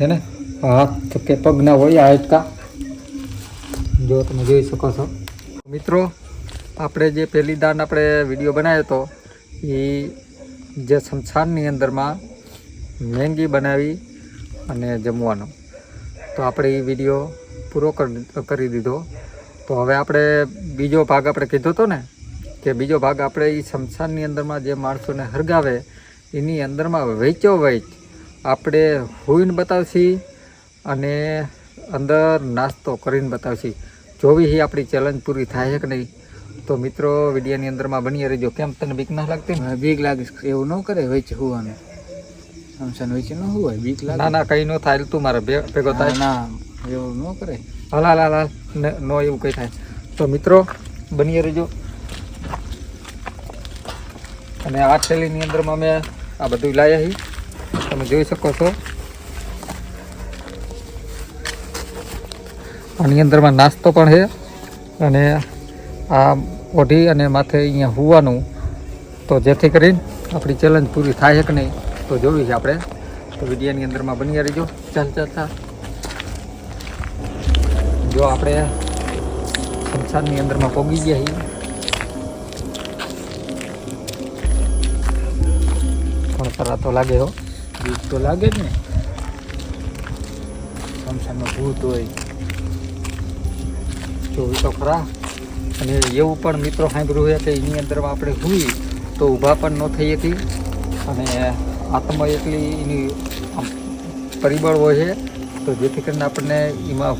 છે ને? હાથ કે પગના હોય આ હાડકા. જો તમે જોઈ શકો છો. મિત્રો, આપણે જે પહેલી દાન આપણે વીડિયો બનાવ્યો હતો એ જે સંસારની અંદરમાં મેંગી બનાવી અને જમવાનો. તો આપણે એ વીડિયો પૂરો કર- કરી દીધો. તો હવે આપણે બીજો ભાગ આપણે કીધો હતો ને, કે બીજો ભાગ આપણે એ શમશાનની અંદરમાં જે માણસોને હરગાવે, એની અંદરમાં વેચો વેચ આપણે હોઈને બતાવશી અને અંદર નાસ્તો કરીને બતાવશી. જોવી હી આપણી ચેલેન્જ પૂરી થાય છે કે નહીં? તો મિત્રો વિડીયાની અંદરમાં બની રહેજો. કેમ તને બીક ના લાગતી? ને બીક લાગે એવું ન કરે વચ્ચે હોવાનું. સમસાન છે ન હોય બીક લાગે. ના ના કંઈ ન થાય. તું મારે ભેગો થાય. ના એવું ન કરે. હાલ હાલ હાલ નો એવું કંઈ થાય. તો મિત્રો બની રહેજો. અને આ થેલીની અંદરમાં અમે આ બધું લાવ્યા છીએ તમે જોઈ શકો છો. આની અંદરમાં નાસ્તો પણ છે અને આ ઓઢી અને માથે અહીંયા હોવાનું. તો જેથી કરીને આપણી ચેલેન્જ પૂરી થાય કે નહીં, તો જોવી છે આપણે. તો વિડીયાની અંદરમાં બની રહીજો. ચાલ ચાલ ચાલ. જો આપણે સંસારની અંદરમાં પોગી ગયા છીએ. પણ તરા તો લાગે હો. બીક તો લાગે જ ને. સંસારમાં ભૂત હોય. જોયું તો ખરા અને એવું પણ મિત્રો સાંભળ્યું છે કે એની અંદરમાં આપણે હોઈએ તો ઊભા પણ ન થઈ હતી. અને આત્મા એટલી એની પરિબળ હોય છે. તો જેથી કરીને આપણને એમાં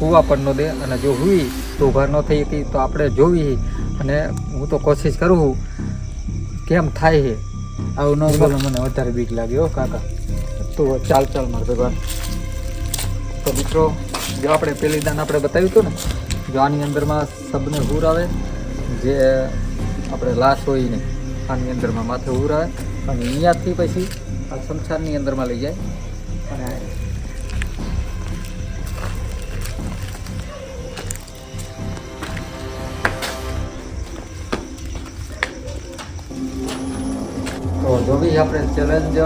હોવા પણ ન દે. અને જો હોઈ તો ઊભા ન થઈ હતી તો આપણે જોવી. અને હું તો કોશિશ કરું કેમ થાય છે? આવું ન બોલો, મને વધારે બીક લાગે હો, કાકા. તો ચાલ ચાલ મારે ભગવાન તો મિત્રો, જો આપણે પેલી દાન આપણે બતાવ્યું હતું ને, જો આની અંદરમાં સબને હુર આવે, જે આપણે લાશ હોય ને આની અંદરમાં માથે હુર આવે, અને અહીંયાથી પછી આ સંસારની અંદરમાં લઈ જાય. અને તો જો બી આપણે ચેલેન્જ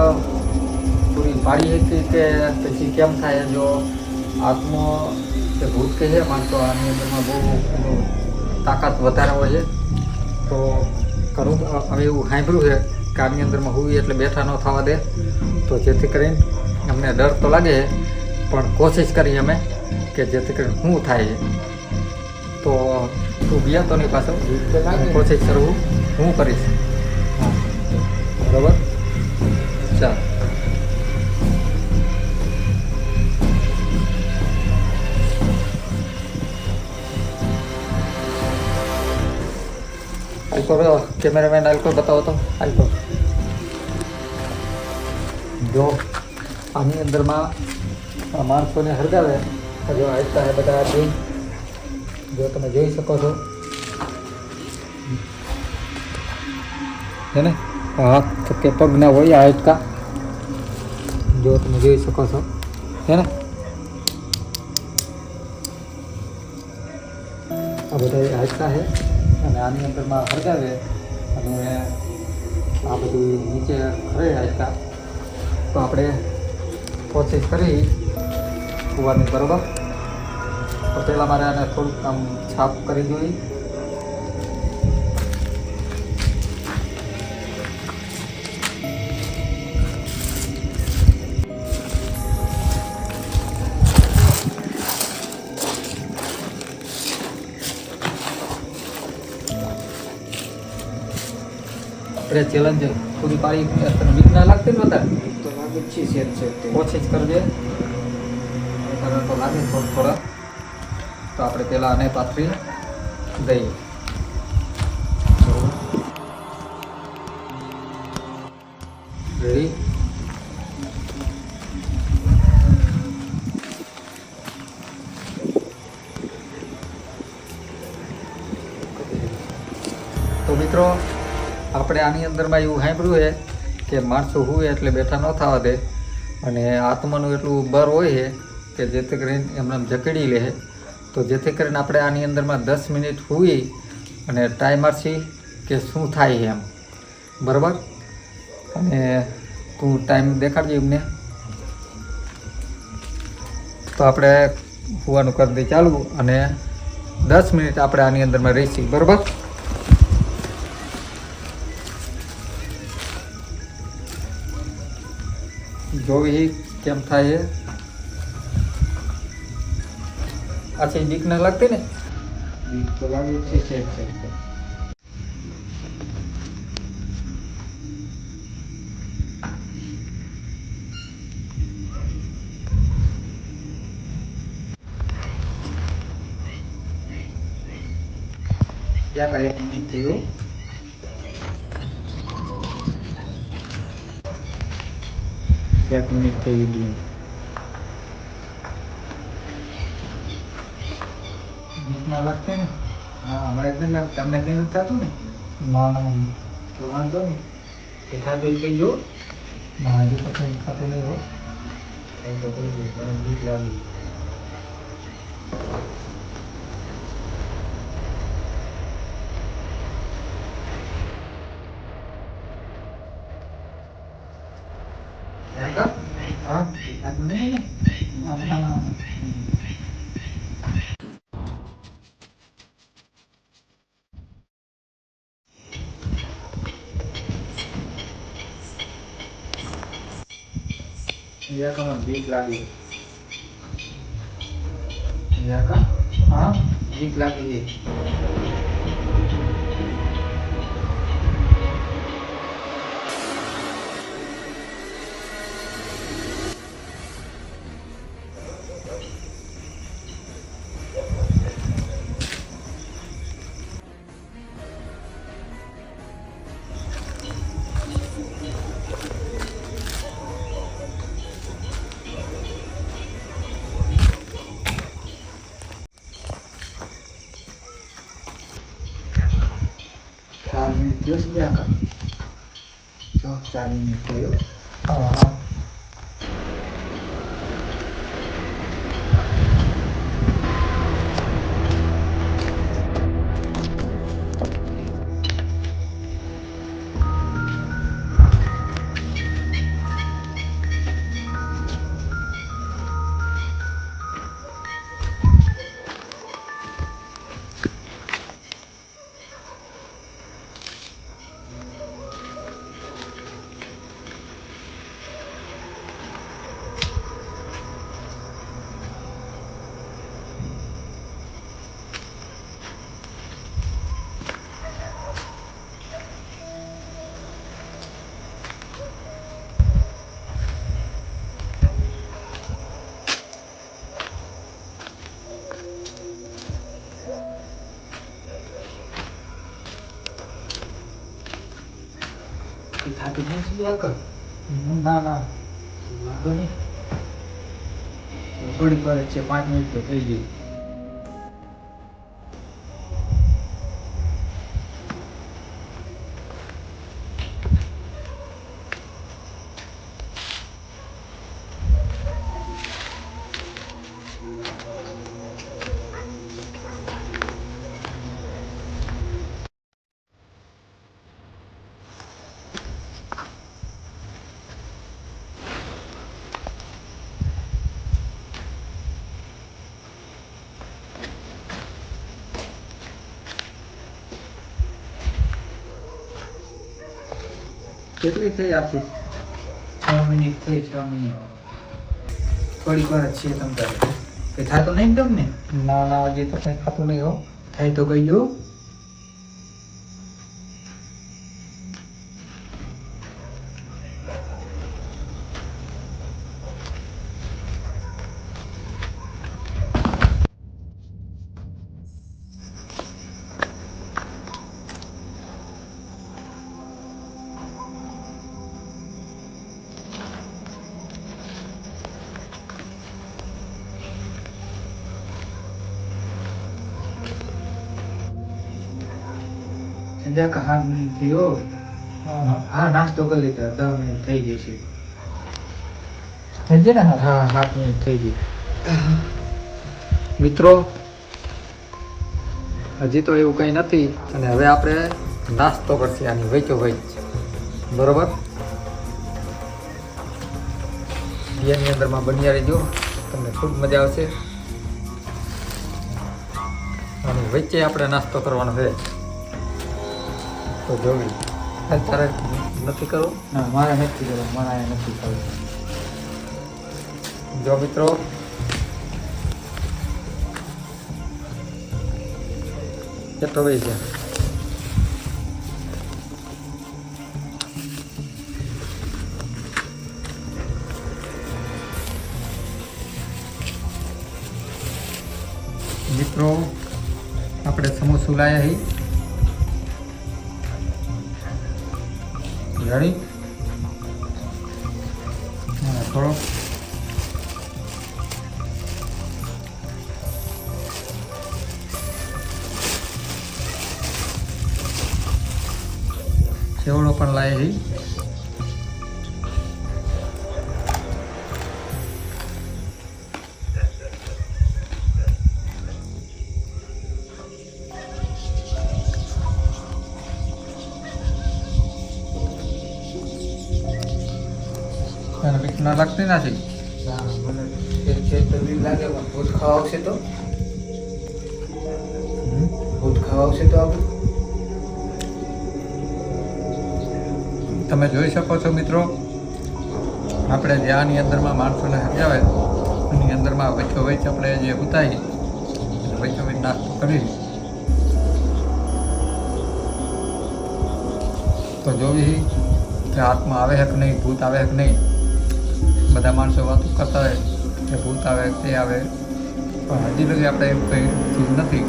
પૂરી પાડી હતી કે પછી કેમ થાય જો આત્મો કે ભૂત કહે છે માનતો આની અંદરમાં બહુ એનું તાકાત વધારે હોય છે. તો ઘણું હવે એવું સાંભળ્યું છે કે આની અંદરમાં હોવી એટલે બેઠા ન થવા દે. તો જેથી કરીને અમને ડર તો લાગે છે પણ કોશિશ કરી અમે કે જેથી કરીને શું થાય છે. તો તું ગયા તો નહીં પાછો. બીક તો લાગે. ને. કોશિશ કરવું હું કરીશ. હા બરાબર? ચાલ. આલ્કો કેમેરામેન આલ્કો બતાવો તો. આલ્કો. જો, આની અંદરમાં આ માણસોને હરગાવે. જો આવતા હે બધા જોઈ જો તમે જોઈ શકો છો. હે ને? હાથ કે પગના હોય આ હાડકા. જો તમે જોઈ શકો છો. હે ને? આ બધા હાડકા છે અને આની અંદરમાં હરગાવે અને આ બધું નીચે ખરે હાડકા. તો આપણે કોશિશ કરી કૂવાની બરોબર. તો પહેલાં મારે આને થોડુંક આમ છાપ કરી જોઈએ આપણે ચેલેન્જ પૂરી પાડી તને બીક ના લાગતી ને વધારે? તો લાગે છે શેર છે ઓછી જ કરજે. તને તો લાગે થોડા થોડા. તો આપણે પહેલાં આને પાથરી દઈએ રેડી આપણે આની અંદરમાં એવું સાંભળ્યું છે કે માણસો હોય એટલે બેઠા ન થવા દે. અને આત્માનું એટલું બર હોય છે કે જેથી કરીને એમને જકડી લે તો જેથી કરીને આપણે આની અંદરમાં દસ મિનિટ હોઈ અને ટાઈમર મારશી કે શું થાય એમ. બરાબર? અને તું ટાઈમ દેખાડજે એમને. તો આપણે હોવાનું કરી દઈએ. ચાલુ. અને દસ મિનિટ આપણે આની અંદરમાં રહીશું. બરોબર? જોવી કેમ થાય આથી બીક ના લાગતી ને? બીક તો લાગે છે છે છે કાંઈ એક મિનિટ થઈ ગઈ બીક ના લાગતી ને હા હમણાં એકદમ તમને કઈ નથી થતું ને ના ના તો વાંધો નહીં થતું હોય કઈ જો ના હજુ તો કંઈ થતું નહીં હોય કઈ તો કઈ દે લાગી હા થતું નહીં ને ના, ના, ના. યા કા મને બીક લાગી યા કા હા બીક લાગી છે ચાર મિનિટ થયો છે યા મિનિટ થયો છે ના ના વાંધો નહીં થોડીક છે પાંચ મિનિટ તો થઈ કેટલી થઈ આપી છ મિનિટ થઈ છ મિનિટ. થોડીક વાર છે તમ તારે. કે થતું નહીં તમને? ના ના હજી તો કંઈ થતું નહીં હો. થાય તો કહી દો કહા મિનિટ થયો. હા. નાસ્તો કરી લીધા. દસ મિનિટ થઈ જશે થઈ જાય ને હા હા સાત મિનિટ થઈ જાય મિત્રો હજી તો એવું કંઈ નથી અને હવે આપણે નાસ્તો કરશે આની વેચો વેચ બરોબર? એની અંદરમાં બન્યા રહેજો. તમને ખૂબ મજા આવશે. અને વચ્ચે આપણે નાસ્તો કરવાનો છે. તો જોવી. તારે નથી કરવું? ના મારે નથી કરવું. મારે અહીંયા નથી કરવું. જો મિત્રો. કેટલો ભાઈ છે? મિત્રો આપણે સમોસું લાયા હી. રેડી અને થોડો સેવડો પણ લાવે છે. અને બીક ના લાગતી નથી લાગે ભૂત ખાવા આવશે તો? ભૂત ખાવા આવશે તો આપણે તમે જોઈ શકો છો મિત્રો આપણે જે આની અંદરમાં માણસોને સમજાવે એની અંદરમાં વચ્ચો વચ્ચ આપણે જે ઉતારી વચ્ચો વચ્ચ નાસ્તો કરી. તો જોવી કે આત્મા આવે છે કે નહીં ભૂત આવે કે નહીં? બધા માણસો વાતો કરતા હોય કે ભૂત આવે, તે આવે. પણ હજી લગી આપણે એવું કંઈ થયું નથી.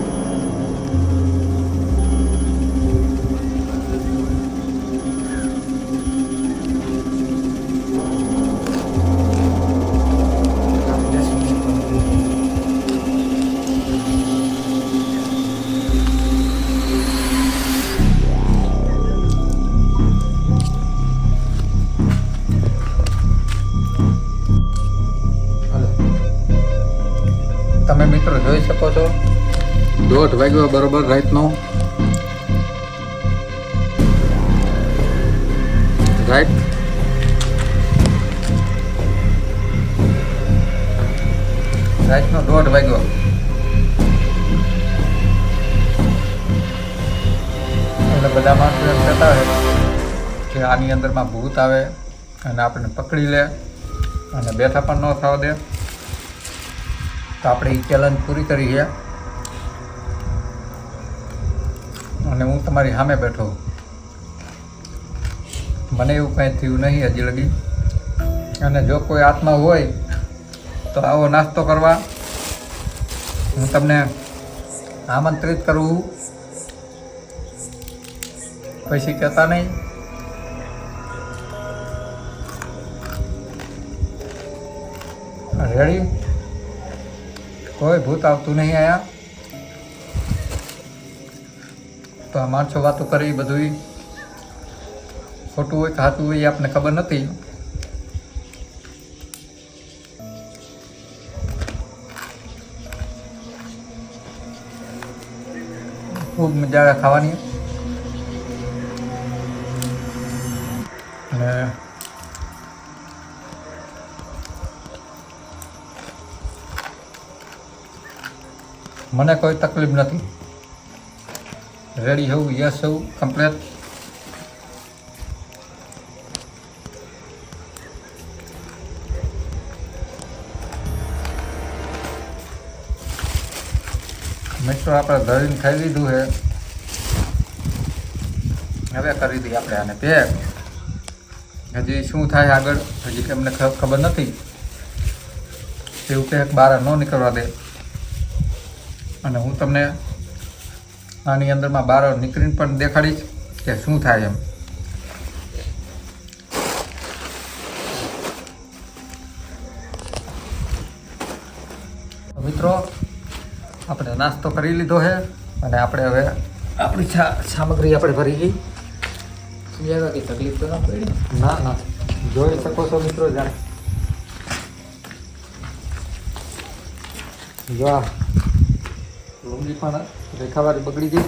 તમે મિત્રો જોઈ શકો છો. દોઢ વાગ્યો બરોબર રાઈતનો રાઈટ રાઈતનો દોઢ વાગ્યો. એટલે બધા માણસો એમ કહેતા હોય કે આની અંદરમાં ભૂત આવે અને આપણને પકડી લે અને બેઠા પણ ન થવા દે. તો આપણે એ ચેલેન્જ પૂરી કરી છે. અને હું તમારી સામે બેઠો મને એવું કાંઈ થયું નહીં હજી લગી. અને જો કોઈ આત્મા હોય, તો આવો નાસ્તો કરવા. હું તમને આમંત્રિત કરું પછી કહેતા નહીં. રેડી કોઈ ભૂત આવતું નહીં આયા તો આ માણસો વાતો કરે એ બધું ખોટું હોય કે સાચું હોય એ આપણને ખબર નથી. ખૂબ મજા આવે ખાવાની. મને કોઈ તકલીફ નથી. રેડી હોઉં, યસ હોઉં, કમ્પ્લેટ. મિત્રો, આપણે ધરીને ખાઈ લીધું છે. હવે કરી દઈએ આપણે આને પેક. હજી શું થાય આગળ, હજી કે અમને ખબર નથી. એવું કે બહાર ન નીકળવા દે. અને હું તમને આની અંદરમાં બહાર નીકળીને પણ દેખાડીશ કે શું થાય એમ. મિત્રો, આપણે નાસ્તો કરી લીધો છે અને આપણે હવે આપણી સામગ્રી આપણે ભરી ગઈ. સમજાવ્યા કે તકલીફ તો ના પડી? ના ના. જોઈ શકો છો મિત્રો જાણે. જો લુંગી પણ રેખાવાળી બગડી ગઈ.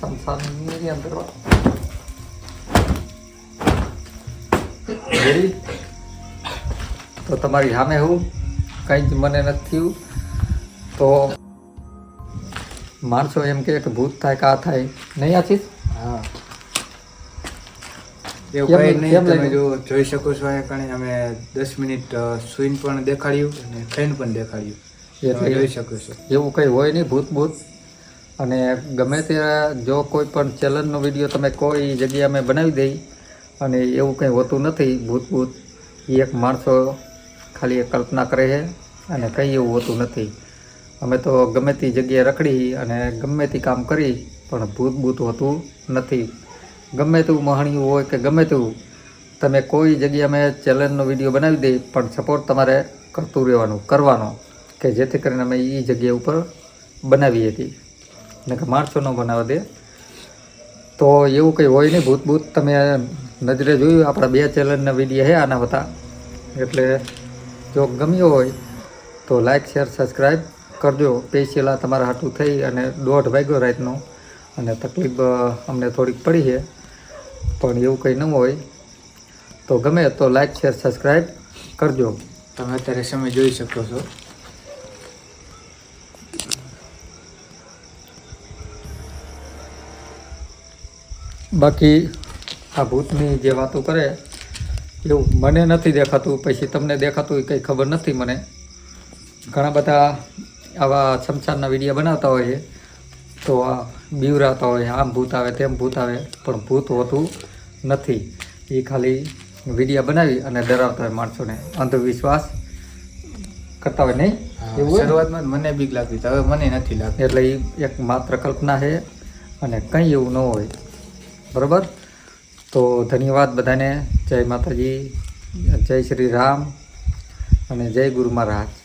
સંસારની અંદર તો તમારી સામે હું કંઈ જ મને નથી થયું. તો માણસો એમ કે ભૂત થાય કા થાય. નહીં આથી હા. એવું કઈ નહીં તમે જો જોઈ શકો છો અહીંયા કણે અમે દસ મિનિટ સુઈન પણ દેખાડ્યું અને ખાઈને પણ દેખાડ્યું. એટલે જોઈ શકો છો. એવું કંઈ હોય નહીં ભૂત ભૂત અને ગમે તે જો કોઈ પણ ચેલેન્જનો વીડિયો તમે કોઈ જગ્યાએ અમે બનાવી દઈ અને એવું કંઈ હોતું નથી ભૂત ભૂત એ એક માણસો ખાલી એક કલ્પના કરે છે અને કંઈ એવું હોતું નથી. અમે તો ગમે તે જગ્યાએ રખડી અને ગમે તે કામ કરી પણ ભૂત ભૂત હોતું નથી. ગમે તેવું મહણિયું હોય કે ગમે તેવું, તમે કોઈ જગ્યાએ અમે ચેલેન્જનો વીડિયો બનાવી દઈ પણ સપોર્ટ તમારે કરતું રહેવાનું, કરવાનો, કે જેથી કરીને અમે એ જગ્યા ઉપર બનાવી હતી ને કે માણસો ન બનાવવા દે. તો એવું કંઈ હોય નહીં, ભૂત ભૂત તમે નજરે જોયું, આપણા બે ચેલેન્જના વીડિયો છે આના હતા. એટલે જો ગમ્યો હોય, તો લાઈક શેર સબસ્ક્રાઈબ કરજો. પેશિયલા તમારા હાટું થઈ અને દોઢ વાગ્યો રાતનો. અને તકલીફ અમને થોડીક પડી છે. પણ એવું કંઈ ન હોય તો ગમે તો લાઈક શેર સબસ્ક્રાઈબ કરજો. તમે અત્યારે સમય જોઈ શકો છો. બાકી આ ભૂતની જે વાતો કરે એવું મને નથી દેખાતું પછી તમને દેખાતું એ કંઈ ખબર નથી મને. ઘણા બધા આવા શમશાનના વીડિયો બનાવતા હોય છે તો આ બીવરાતા હોય આમ ભૂત આવે તેમ ભૂત આવે પણ ભૂત હોતું નથી. એ ખાલી વિડીયા બનાવી અને ડરાવતા હોય માણસોને. અંધવિશ્વાસ કરતા હોય નહીં? એવું શરૂઆતમાં મને બીક લાગતી હવે મને નથી લાગતી. એટલે એ એક માત્ર કલ્પના છે અને કંઈ એવું ન હોય. બરાબર? તો ધન્યવાદ બધાને. જય માતાજી જય શ્રી રામ અને જય ગુરુ મહારાજ.